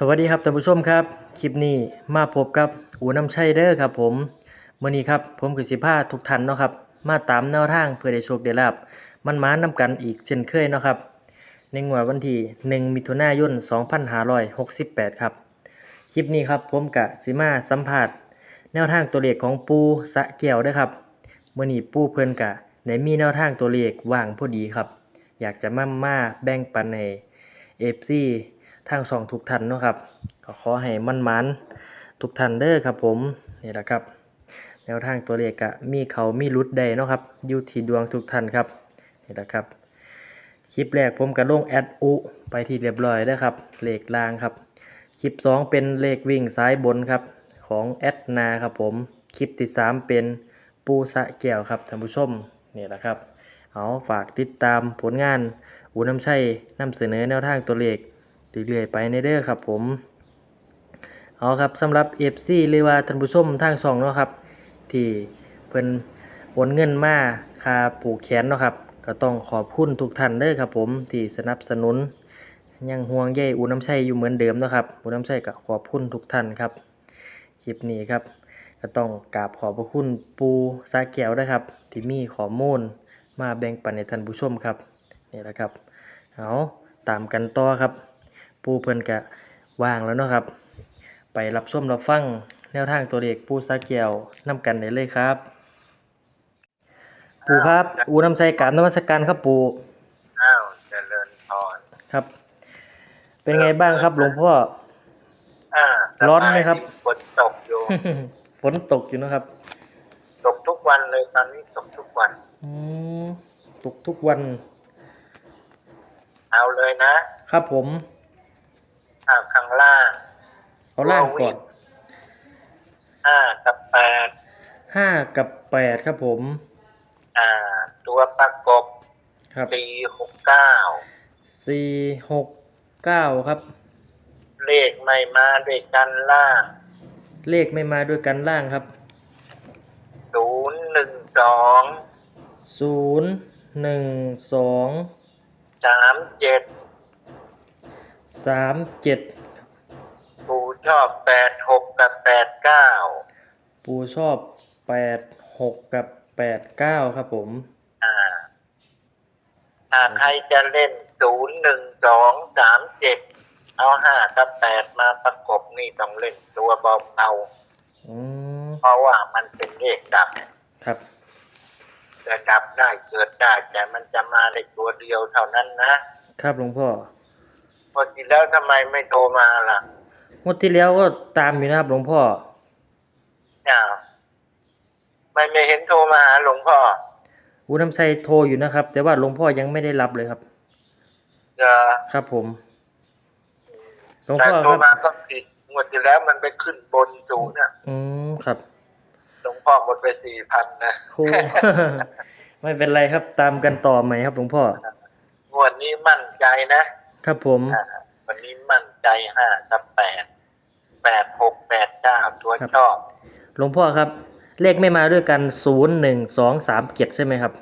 สวัสดีครับท่านผู้ชมครับ คลิปนี้มาพบกับอูน้ำชัยเด้อครับผมเมื้อนี้ครับผมกับสิพาทุกท่านเนาะครับมาตามแนวทางเพื่อได้โชคได้ลาบมันมานำกันอีกเช่นเคยเนาะครับ ในงวดวันที่1มิถุนายน 2568 ครับ คลิปนี้ครับผมกะสิมาสัมภาษณ์แนวทางตัวเลขของปูสะแก้วด้อครับเมื้อนี้ปูเพิ่นกะได้มีแนวทางตัวเลขว่างพอดีครับ อยากจะมามาแบ่งปันให้ FC ทางสองทุกท่านเนาะครับก็ขอให้มันมันทุกท่านเด้อครับผมนี่แหละครับ แนวทางตัวเลขก็มีเขามีรุดได้เนาะครับอยู่ที่ดวงทุกท่านครับนี่แหละครับคลิปแรกผมก็ลงแอดอุไปที่เรียบร้อยแล้วครับเลขล่างครับคลิป 2 เป็นเลขวิ่งซ้ายบนครับของแอดนาครับผมคลิปที่ 3 เป็นปูสะแก้วครับท่านผู้ชมนี่แหละครับเอาฝากติดตามผลงานอูน้ำชัยนำเสนอแนวทางตัวเลข เรื่อยๆไปในเด้อครับผมเอาครับสำหรับ FC หรือว่าท่านผู้ชมทางช่องเนาะครับ ที่เพิ่นโอนเงินมาค่าปลูกแขนเนาะครับ ก็ต้องขอบคุณทุกท่านเด้อครับผมที่สนับสนุนยังห่วงใยอูน้ำชัยอยู่เหมือนเดิมเนาะครับอูน้ำชัยก็ขอบคุณทุกท่านครับคลิปนี้ครับ ก็ต้องกราบขอบพระคุณปูซาแก้วนะครับ ที่มีข้อมูลมาแบ่งปันให้ท่านผู้ชมครับนี่แหละครับเอาตามกันต่อครับ ปูเพิ่นกะว่างแล้วเนาะครับ ไปรับชมรับฟังแนวทางตัวเลขปูซาแก้วนํกันได้เลยครับ ปูครับ อูน้ำชัยกราบนมัสการครับปูอ้าวเจริญพรครับ เป็นไงบ้างครับหลวงพ่ออ่าร้อนไหมครับ ฝนตกอยู่ ฝนตกอยู่เนอะครับ ตกทุกวันเลยตอนนี้ตกทุกวันอืมตกทุกวัน เอาเลยนะ ครับผม อ้าวข้างล่างเอาล่างก่อนห้ากับแปดห้ากับแปดครับผม อ่า ตัวประกบครับสี่หกเก้าสี่หกเก้าครับ เลขไม่มาด้วยกันล่าง เลขไม่มาด้วยกันล่างครับศูนย์หนึ่งสองศูนย์หนึ่งสองสามเจ็ด สามเจ็ดปู่ชอบแปดหกกับแปดเก้าปูชอบแปดหกกับแปดเก้าครับผม อ่าถ้าใครจะเล่นศูนย์หนึ่งสองสามเจ็ดเอาห้ากับแปดมาประกบนี่ต้องเล่นตัวเบาอืมๆเพราะว่ามันเป็นเลขดับครับ จะดับได้เกิดได้แต่มันจะมาในตัวเดียวเท่านั้นนะครับหลวงพ่อ พอทีแล้วทำไมไม่โทรมาล่ะงวดที่แล้วก็ตามอยู่นะครับ หลวงพ่อ อ้าวไม่ไม่เห็นโทรมาหาหลวงพ่ออูน้ำชัยโทรอยู่นะครับ แต่ว่าหลวงพ่อยังไม่ได้รับเลยครับจะครับ ผม หลวงแต่พ่อโทรครับมาก็ผิดงวดที่แล้วมันไปขึ้นบนสูงน่ะอืมครับหลวงพ่อหมดไปสี่พันนะโอ้ ไม่เป็นไรครับ ตามกันต่อใหม่ครับ หลวงพ่อ งวดนี้มั่นใจนะ ครับผมอ่าวันนี้มั่นใจห้ากับแปดแปดหกแปดเก้าตัวครับชอบหลวงพ่อครับ เลขไม่มาด้วยกันศูนย์หนึ่งสองสามเจ็ดใช่ไหมครับ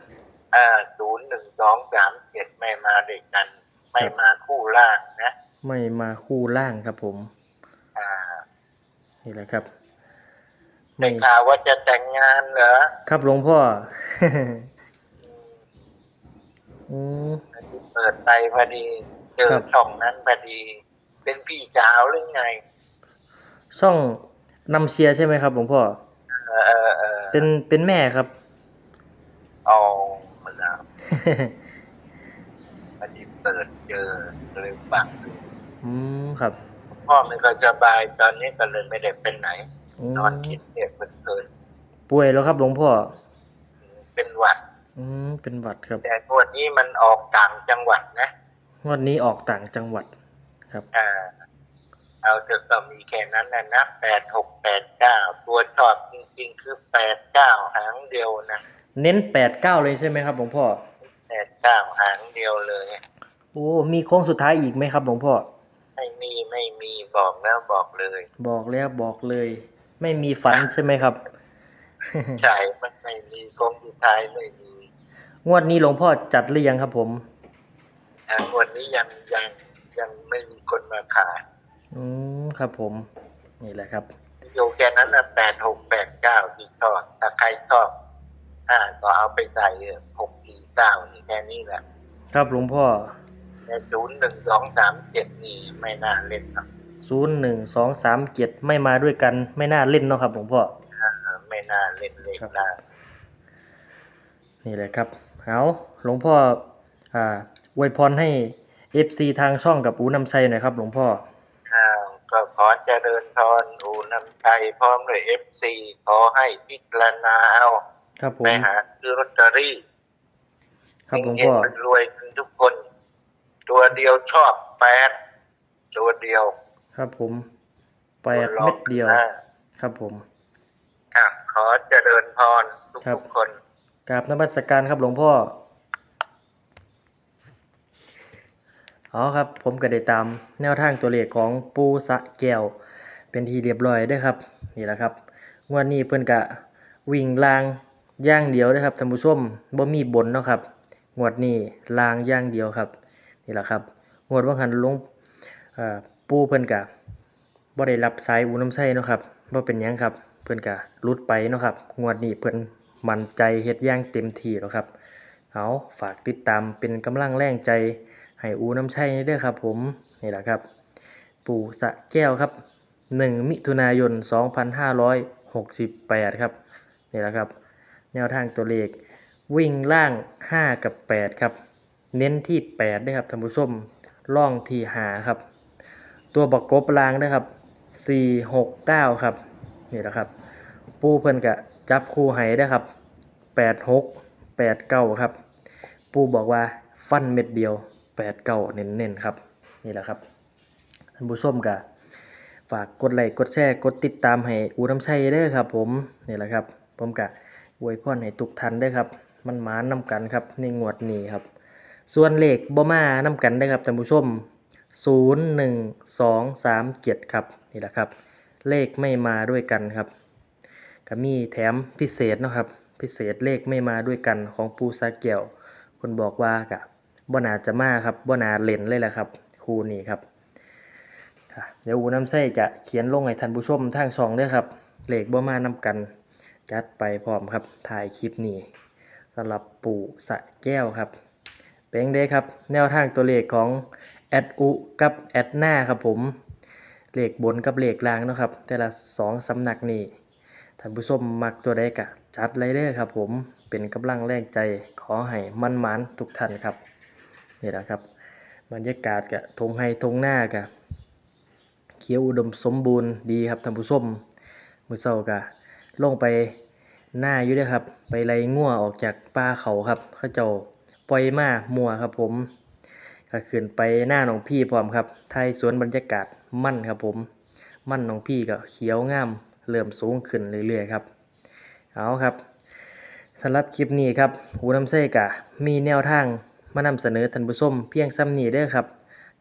อ่าศูนย์หนึ่งสองสามเจ็ดไม่มาด้วยกัน ไม่มาคู่ล่างนะ ไม่มาคู่ล่างครับผม อ่านี่แหละครับได้ไม่ข่าวว่าจะแต่งงานเหรอ ครับหลวงพ่ออืมอันนี้เปิดไปพอดี เจอครับช่องนั้นพอดี เป็นพี่สาวหรือไง ช่องนำเชียร์ใช่ไหมครับหลวงพ่อเออเออเออเป็นเป็นแม่ครับเอามันแล้วพอดีเปิดเจอเลยฟังดูอืมครับพ่อไม่ค่อยสบายตอนนี้ก็เลยไม่ได้เป็นไหนอืมนอนคิดเนี่ยเพลินป่วยแล้วครับหลวงพ่อๆเป็นหวัด อืมเป็นหวัดครับ แต่งวดนี้มันออกต่างจังหวัดนะ งวันนี้ออกต่างจังหวัดครับ อ่า เอาเถอะก็มีแค่นั้นนะนะแปดหกแปดเก้าตัวชอบจริงๆ คือแปดเก้าหางเดียวนะเน้นแปดเก้าเลยใช่ไหมครับหลวงพ่อแปดเก้าหางเดียวเลย โอ้ มีโค้งสุดท้ายอีกไหมครับหลวงพ่อ ไม่มีไม่มีบอกแล้วบอกเลย บอกแล้วบอกเลย ไม่มีฝันใช่ไหมครับ ใช่ มันไม่มีกองสุดท้ายไม่มี งวดนี้หลวงพ่อจัดหรือยังครับผม อ่าวันนี้ยังยังยังไม่มีคนมาขายออืมครับผม นี่แหละครับอยู่แค่นั้นนะแปดหกแปดเก้าที่ชอบถ้าใครชอบอ่าก็เอาไปใส่หกสี่เก้านี่แค่นี้แหละ ครับหลวงพ่อแต่ศูนย์หนึ่งสองสามเจ็ดนี่ไม่น่าเล่นหรอกศูนย์หนึ่งสองสามเจ็ดไม่มาด้วยกัน ไม่น่าเล่นเนาะครับหลวงพ่ออ่าไม่น่าเล่นเลขครับได้นี่แหละครับเอาหลวงพ่ออ่า อวยพรให้ FC ทางช่องกับอูนำชัยหน่อยครับ หลวงพ่ออ้าวก็ขอเจริญพรอูนำชัยพร้อมด้วยเอฟซีขอให้พิจารณาเอาครับผมไปหาซื้อลอตเตอรี่ครับหลวงเฮพ่งอๆรวยๆกันทุกคน ตัวเดียวชอบแปดตัวเดียว ครับผมแปดตัวรอเม็บดเดียวอ่าครับผมอะขอเจริญพรทุครับกๆคนกราบนมัสการครับหลวงพ่อ เอครับผมก็ได้ตามแนวทางตัวเลขของปูสะแก้ว เป็นที่เรียบร้อยเด้ครับนี่แหละครับงวดนี้เพิ่นกะวิ่งลางย่างเดียวเด้ครับท่านผู้ชมบ่มีบนเนาะครับงวดนี้ลางย่างเดียวครับนี่แหละครับงวดว่าหันลงปูเพิ่นกะบ่ได้รับสายอูน้ำไส้เนาะครับบ่เป็นยังครับเพิ่นกะหลุดไปเนาะครับงวดนี้เพิ่นมั่นใจเฮ็ดย่างเต็มที่แล้วครับเอาฝากติดตามเป็นกำลังแรงใจ ให้อูน้ำไส้เด้อครับ ผมนี่แหละครับ ปู่สะแก้วครับ 1 มิถุนายน 2568 ครับนี่แหละครับ แนวทางตัวเลขวิ่งล่าง 5 กับ 8 ครับ เน้นที่ 8 ด้วยครับท่านผู้ชมล่องที่หาครับ ตัวประกบลางนะครับ 4 6 9 ครับนี่แหละครับ ปูเพิ่นกะจับคู่ให้ได้ครับ 8 6 8 9 ครับ ปูบอกว่าฟันเม็ดเดียว 8 9เน้นๆครับนี่แหละครับท่านผู้ชมก็ฝากกดไลค์กดแชร์กดติดตามให้อูน้ำชัยเด้อครับ ผมนี่แหละครับ ผมก็อวยพรให้ทุกท่านเด้ครับมันหมานนำกันครับในงวดนี้ครับ ส่วนเลขบ่มานำกันเด้ครับท่านผู้ชม0 1 2 3 7ครับนี่แหละครับ เลขไม่มาด้วยกันครับก็มีแถมพิเศษนะครับ พิเศษเลขไม่มาด้วยกันของปูซาเกียวคนบอกว่ากะ บ่นาจะมาครับบ่นาเล่นเลยแหละครับคู่นี้ครับค่ะเดี๋ยวอูน้ำไส้จะเขียนลงให้ท่านผู้ชมทางช่องด้วยครับเลขบ่มานำกันจัดไปพร้อมครับถ่ายคลิปนี้สำหรับปู่สะแก้วครับเป็นเด้ครับ แนวทางตัวเลขของแอดอุกับแอดหน้าครับผมเลขบนกับเลขล่างนะครับ แต่ละสองสำนักนี้ท่านผู้ชมมักตัวใดกะจัดเลยเด้อครับผมเป็นกำลังแรงใจขอให้มันมานทุกท่านครับ นี่แหละครับ บรรยากาศกะทงไฮทงหน้ากะเขียวอุดมสมบูรณ์ดีครับท่านผู้ชมมือเช้ากะลงไปหน้าอยู่เด้อครับ ไปไล่งัวออกจากป่าเขาครับเขาเจ้าปล่อยมามัวครับผมก็ขึ้นไปหน้าหนองพี่พร้อมครับไทยสวนบรรยากาศมั่นครับผม มั่นหนองพี่ก็เขียวงามเริ่มสูงขึ้นเรื่อยๆครับ เอาครับสำหรับคลิปนี้ครับหูน้ำเส้กะมีแนวทาง มานำเสนอท่านผู้ชมเพียงซ้ำนี้เด้อครับ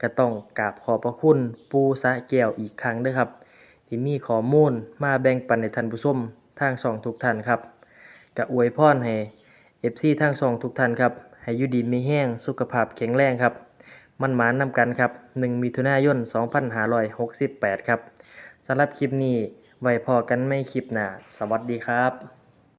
ก็ต้องกราบขอบพระคุณปูสะแก้วอีกครั้งเด้วยครับ ที่มีข้อมูลมาแบ่งปันในท่านผู้ชมทางช่องทุกท่านครับก็อวยพรให้ FC ทางช่องทุกท่านครับให้อยู่ดีมีแห้งสุขภาพแข็งแรงครับ มันหมานนำกันครับ1มิถุนายน 2568 ครับสำหรับคลิปนี้ไว้พอกันไม่คลิปหน้าสวัสดีครับ